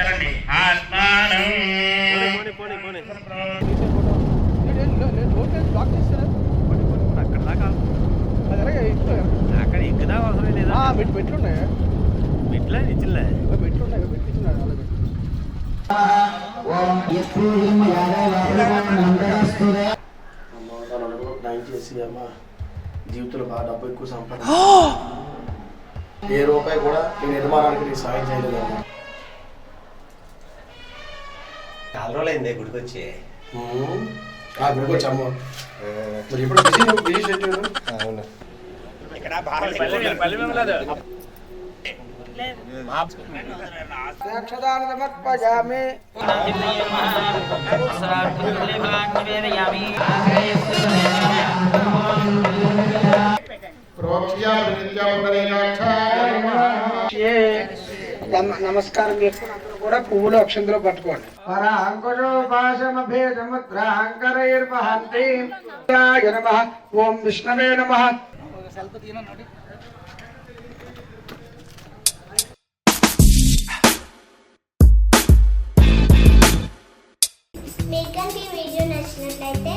చలండి ఆత్మానం అక్కడ దాకా అక్కడ ఎక్కుదా అవసరం లేదా మెట్ల నిచ్చిలే పెట్లున్నాయి పెట్టించున్నాడు వాళ్ళకి అమ్మ తను అనుకున్న ప్లాన్ చేసి అమ్మ జీవితంలో బాగా డబ్బు ఎక్కువ సంపాదన ఏ రూపాయి కూడా నేను నిర్మాణానికి నీకు సాయం చేయలేదమ్మా. చాలా రోజులైంది గుడికి వచ్చి గుడికి వచ్చాము మరి ఇప్పుడు బిజీ బిజీ అవును. ఇక్కడ సమర్పయామి నమస్కారం చేసుకుని అందరూ కూడా పువ్వులు అక్షంతలో పట్టుకోండి ఓం విష్ణవే నమ మీకు వీడియో నచ్చినట్లయితే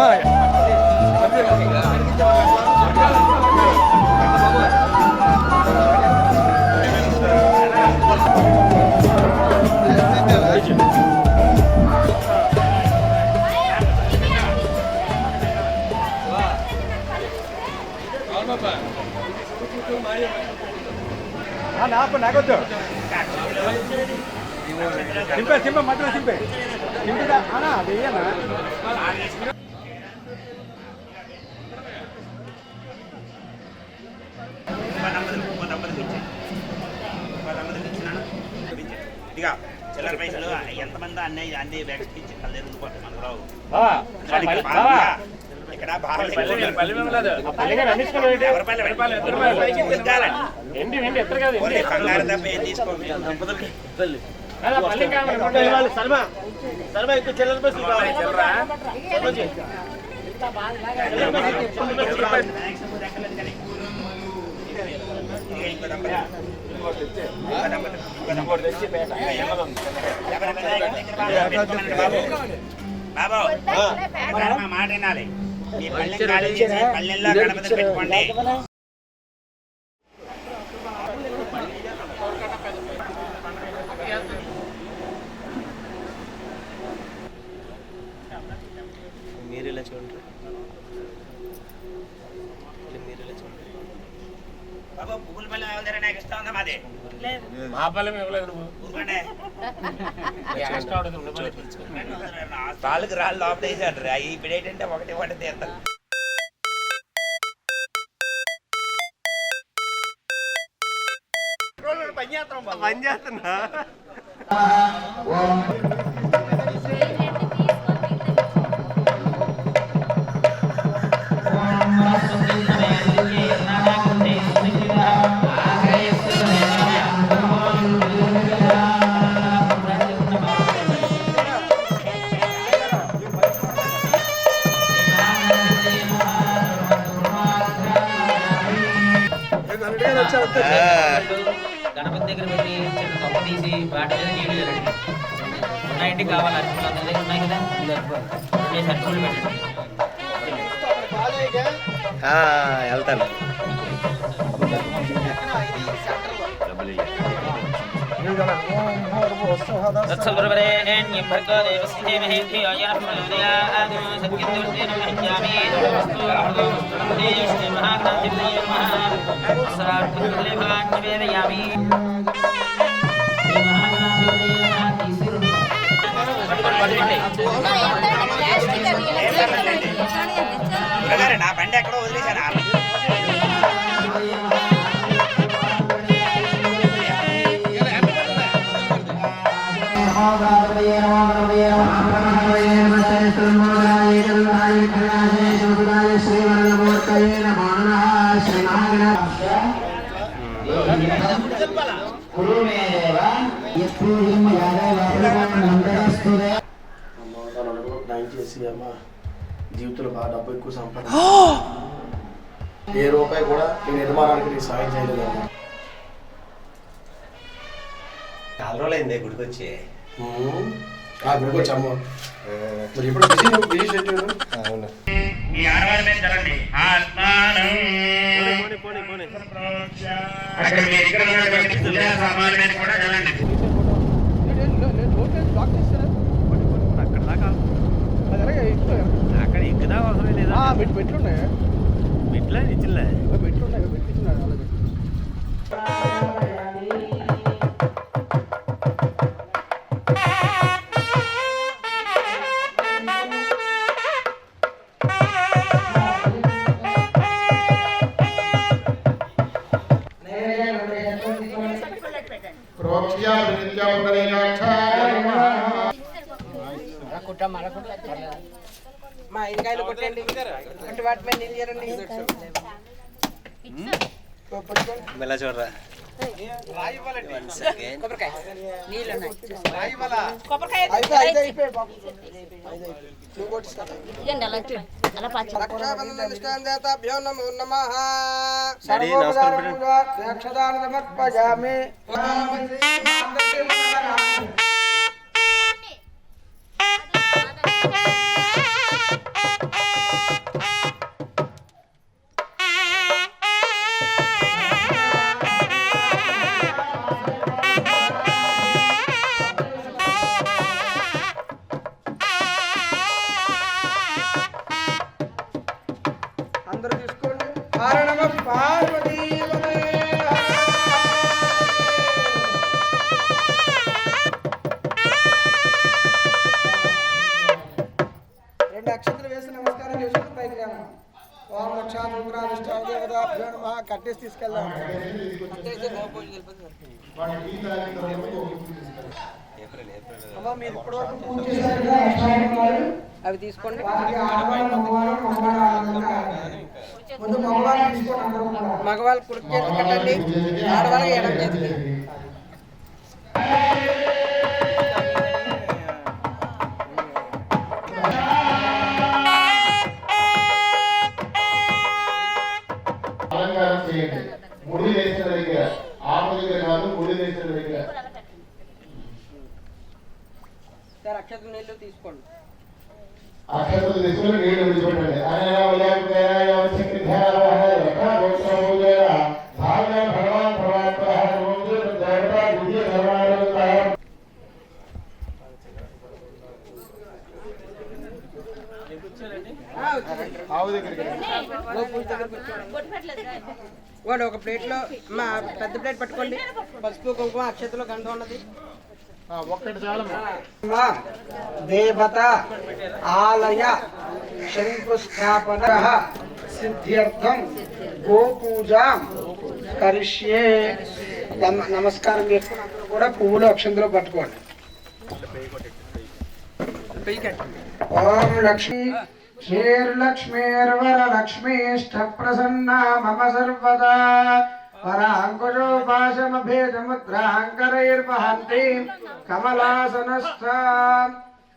ఏరా అమ్మా నాకు నాకొద్దు సింపే సింపే మధ్యలో సింపే సింపుగా అనా అది ఏనా ఇదిగా చిల్లర పైసలు ఎంతమంది అన్నీ అన్ని బ్యాగ్స్ ఇచ్చి కళ్ళు మనకు రావు ఇక్కడ బంగారు తప్ప ఏం తీసుకోండి దంపతులకి మాట వినాలి. మీ పల్లెల్లో గణపతి పెట్టుకోండి. ఇష్టం ఉందా మాది మా పల్లెం ఇవ్వలేదు నువ్వు ఊరుకోండి చూడండి. రాళ్ళకి రాళ్ళు లోపల వేసాడు ఇప్పుడు ఏంటంటే ఒకటి ఒకటి తీర్థం పని చేస్తున్నా గణపతి దగ్గర పెట్టి చిన్న తొక్క తీసి వాటి మీద నీళ్ళు చల్లండి ఉన్నాయండి కావాలి అరకులు అందరి దగ్గర ఉన్నాయి కదా? రెండు సరుకులు పెట్టండి వెళ్తాను తత్సర్వరేణ్యం భర్గో దేవస్య ధీమహి ధియో యనః ప్రచోదయాత్ సత్యం మహ్యామి నమస్తు దేవస్య మహాగ్రంథిభ్యో నమః సరార్థులేభాన్ నివేదయామి గురుగారు నా బండి ఎక్కడో వదిలేశాను నమో జీవితంలో బాగా డబ్బు ఎక్కువ సంపాదన ఏ రూపాయి కూడా ఈ నిర్మాణానికి నీకు సాయం చేయలేదమ్మా చాలా రోజులైందే గుడికి వచ్చి. ఉమ్. ఆ గుడికి వచ్చాము మరి ఇప్పుడు బిజీ బిజీ షెడ్యూల్ అవును. ఈ ఆడవారి మీద చల్లండి ఆత్మానం. పోనీ పోనీ పోనీ అక్కడ మీ దగ్గర ఉన్నటువంటి పూజా సామాన్ల మీద కూడా చల్లండి అక్కడ దాకా అక్కడ ఇక్కడ అవసరం లేదా? పెట్లున్నాయి ఇట్లా ఇచ్చిలే పెట్లున్నాయి పెట్టించున్నాడు మా ఐదుకాయలు కొట్టండి. కొట్టి వాటి మీద నీళ్ళు చేరండి మెల్ల చూడరా. కొబ్బరికాయ. నీళ్ళు నమో. నమః సమర్పయామి కట్టేసి తీసుకెళ్దాం అమ్మా మీరు ఇప్పటివరకు పూజ చేశారు కదా అష్టావక్రాలు? అవి తీసుకోండి వాటికి ఆడవాళ్ళు మగవాళ్ళు కూడా చేతికి కట్టండి. ఆడవాళ్ళకి ఎడమ చేతికి. అలంకారం చేయండి. ముడి వేసిన దగ్గర. ఆకు దగ్గర కాదు ముడి వేసిన దగ్గర. సార్ అక్షతలు నీళ్ళు తీసుకోండి. వాడు ఒక ప్లేట్లో మా పెద్ద ప్లేట్ పట్టుకోండి. పసుపు కుంకుమ అక్షతలు గంధం ఉన్నది. దేవత ఆలయ శంకుస్థాపన సిద్ధ్యర్థం గోపూజాం కరిష్యే. నమ- నమస్కారం చేసుకుని అందరూ కూడా పువ్వులు అక్షంతలు పట్టుకోండి. ఓం లక్ష్మీ. శ్రీర్లక్ష్మీర్వరలక్ష్మీష్ట ప్రసన్నా మమ సర్వదా పరాంకుశోపాశమభేదముద్రాంకరైర్వహంతి కమలాసనస్థ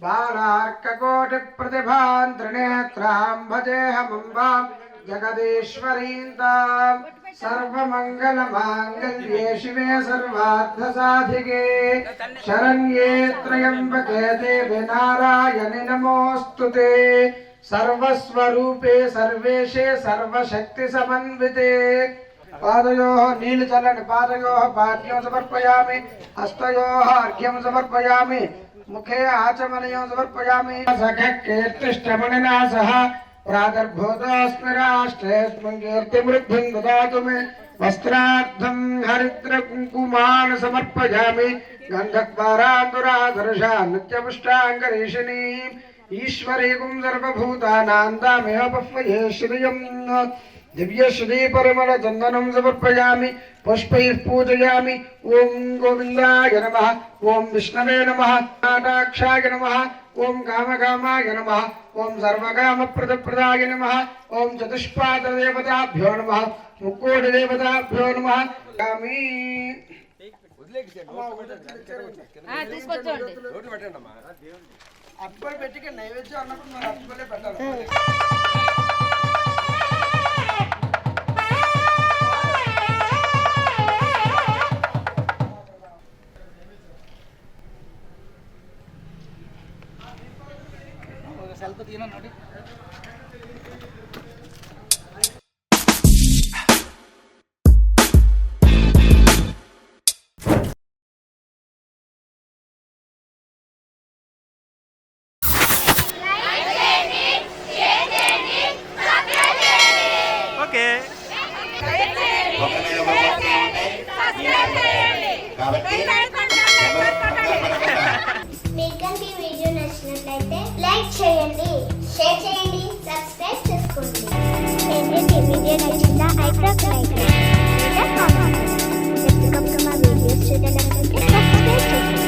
బాలార్కకోటి ప్రతిభాన్ త్రినేత్రాం భజేహమంబాం జగదీశ్వరీం తాం సర్వమంగళ మాంగళ్యే శివే సర్వార్థ సాధికే శరణ్యే త్రయంబకే सर्वस्वरूपे सर्वेशे सर्वशक्ति समन्विते पादयोः नीलचलन, पादयोः पाद्यं समर्पयामि, हस्तयोः अर्घ्यं समर्पयामि, मुखे आचमनयं समर्पयामि। सखकीर्तिष्टमणिना सह प्रादर्भूतोऽस्मि राष्ट्रेऽस्मिन् कीर्तिमृद्धिं ददातु मे। वस्त्रार्थं हरिद्रकुङ्कुमान् समर्पयामि। गन्धद्वारान्दुराधर्षा नित्यपुष्टाङ्गरीषिणीम्। ఈశ్వరీకుం సర్వభూతానాం తామేవ పహ్వయే శ్రియం దివ్యశ్రీ పరిమళ చందనం సమర్పయామి పుష్పై పూజయామి ఓం గోవిందాయ నమ ఓం విష్ణవే నమ నాటాక్షాయ నమ ఓం కామకామాయ నమ ఓం సర్వకామప్రదప్రదాయ నమ ఓం చతుష్పాదదేవతాభ్యో నమ ముక్కోటి దేవతాభ్యో నమ కామీ అప్పలు పెట్టి నైవేద్యం అన్నప్పుడు మనం అప్పలే పెట్టాలి. ఓకే కాబట్టి మీకు కనుక ఈ వీడియో చేయండి షేర్ చేయండి సబ్స్క్రైబ్ చేసుకోండి. ఫేవరెట్ ఈ చూడాలనుకుంటే